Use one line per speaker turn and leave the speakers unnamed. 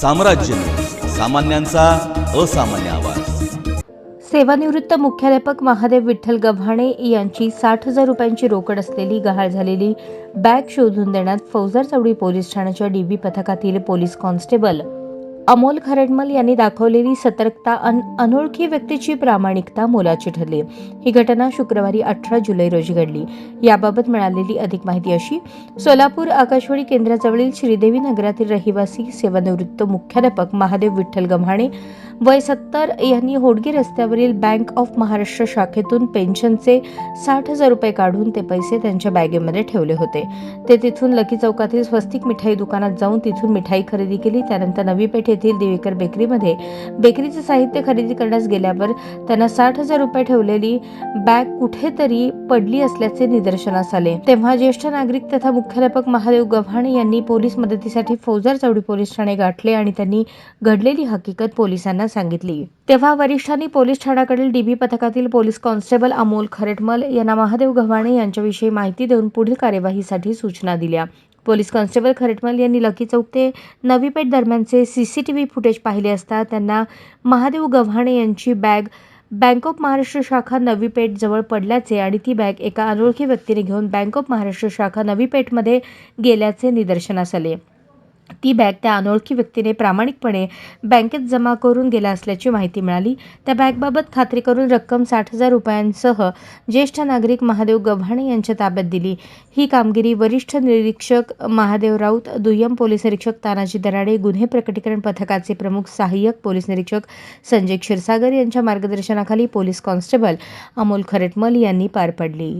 साम्राज्य. सामान्यांचा असामान्य आवाज.
सेवानिवृत्त मुख्याध्यापक महादेव विठ्ठल गव्हाणे यांची साठ हजार रुपयांची रोकड असलेली गहाळ झालेली बॅग शोधून देण्यात फौजदार चौडी पोलीस ठाण्याच्या डीबी पथकातील पोलीस कॉन्स्टेबल अमोल खरडमल यांनी दाखवलेली सतर्कता अन अनोळखी व्यक्तीची प्रामाणिकता मोलाची ठरली. ही घटना शुक्रवारी अठरा जुलै रोजी घडली. याबाबत मिळालेली अधिक माहिती अशी सोलापूर आकाशवाणी केंद्राजवळील श्रीदेवी नगरातील रहिवासी सेवानिवृत्त मुख्याध्यापक महादेव विठ्ठल गव्हाणे वय सत्तर यांनी होडगी रस्त्यावरील बँक ऑफ महाराष्ट्र शाखेतून पेन्शनचे साठ हजार रुपये काढून ते पैसे त्यांच्या बॅगेमध्ये ठेवले होते. ते तिथून लकी चौकातील स्वस्तिक मिठाई दुकानात जाऊन तिथून मिठाई खरेदी केली. त्यानंतर नवी पेठ येथील देवीकर बेकरीमध्ये बेकरीचे साहित्य खरेदी करण्यास गेल्यावर त्यांना साठ हजार रुपये ठेवलेली बॅग कुठेतरी पडली असल्याचे निदर्शनास आले. तेव्हा ज्येष्ठ नागरिक तथा मुख्याध्यापक महादेव गव्हाणे यांनी पोलीस मदतीसाठी फौजदार चौडी पोलीस ठाणे गाठले आणि त्यांनी घडलेली हकीकत पोलिसांना सांगितली. तेव्हा वरिष्ठांनी पोलीस ठाण्याकडील डीबी पथकातील पोलीस कॉन्स्टेबल अमोल खरटमल यांना महादेव गव्हाणे यांच्याविषयी माहिती देऊन पुढील कार्यवाहीसाठी सूचना दिल्या. पोलीस कॉन्स्टेबल खरटमल यांनी लकी चौक ते नवीपेठ दरम्यानचे सीसीटीव्ही फुटेज पाहिले असता त्यांना महादेव गव्हाणे यांची बॅग बँक ऑफ महाराष्ट्र शाखा नवीपेठ जवळ पडल्याचे आणि ती बॅग एका अनोळखी व्यक्तीने घेऊन बँक ऑफ महाराष्ट्र शाखा नवी पेठमध्ये गेल्याचे निदर्शनास आले. ती बॅग त्या अनोळखी व्यक्तीने प्रामाणिकपणे बँकेत जमा करून गेला असल्याची माहिती मिळाली. त्या बॅगबाबत खात्री करून रक्कम साठ हजार रुपयांसह ज्येष्ठ नागरिक महादेव गव्हाणे यांच्या ताब्यात दिली. ही कामगिरी वरिष्ठ निरीक्षक महादेव राऊत दुय्यम पोलीस निरीक्षक तानाजी दराडे गुन्हे प्रकटीकरण पथकाचे प्रमुख सहाय्यक पोलीस निरीक्षक संजय क्षीरसागर यांच्या मार्गदर्शनाखाली पोलीस कॉन्स्टेबल अमोल खरटमल यांनी पार पडली.